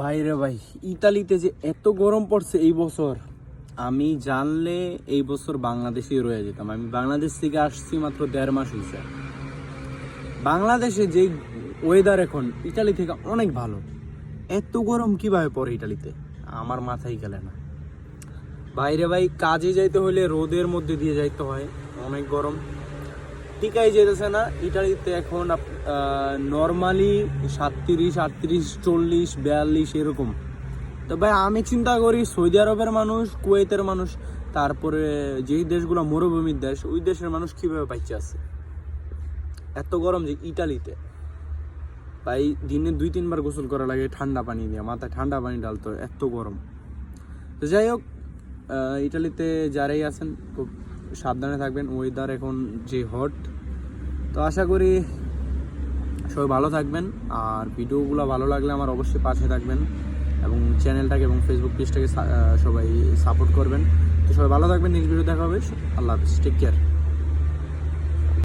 ভাই রে ভাই, ইতালিতে যে এত গরম পড়ছে এই বছর, আমি জানলে এই বছর বাংলাদেশেই রয়ে যেতাম। আমি বাংলাদেশ থেকে আসছি মাত্র দেড় মাস হয়েছে বাংলাদেশে যে ওয়েদার এখন, ইতালি থেকে অনেক ভালো। এত গরম কীভাবে পড়ে ইতালিতে? আমার মাথায় গেলে না। বাইরে ভাই, কাজে যাইতে হলে রোদের মধ্যে দিয়ে যাইতে হয়, অনেক গরম। টিকাই যেতেছে না। ইটালিতে এখন নর্মালি সাতত্রিশ, আটত্রিশ, চল্লিশ, বিয়াল্লিশ এরকম। তো ভাই, আমি চিন্তা করি সৌদি আরবের মানুষ, কুয়েতের মানুষ, তারপরে যেই দেশগুলো মরুভূমির দেশ, ওই দেশের মানুষ কীভাবে পাইছে আছে? এত গরম যে ইটালিতে। ভাই, দিনে দুই, তিনবার গোসল করা লাগে ঠান্ডা পানি দিয়ে, মাথায় ঠান্ডা পানি ডালতো এত গরম। তো যাই হোক ইটালিতে যারাই আছেন, খুব সাবধানে থাকবেন। ওয়েদার এখন যে হট তো আশা করি সবাই ভালো থাকবেন, আর ভিডিওগুলো ভালো লাগলে আমার অবশ্যই পাশে থাকবেন এবং চ্যানেলটাকে এবং ফেসবুক পেজটাকে সবাই সাপোর্ট করবেন। তো সবাই ভালো থাকবেন, নেক্সট ভিডিও দেখা হবে। আল্লাহ হাফিজ টেক কেয়ার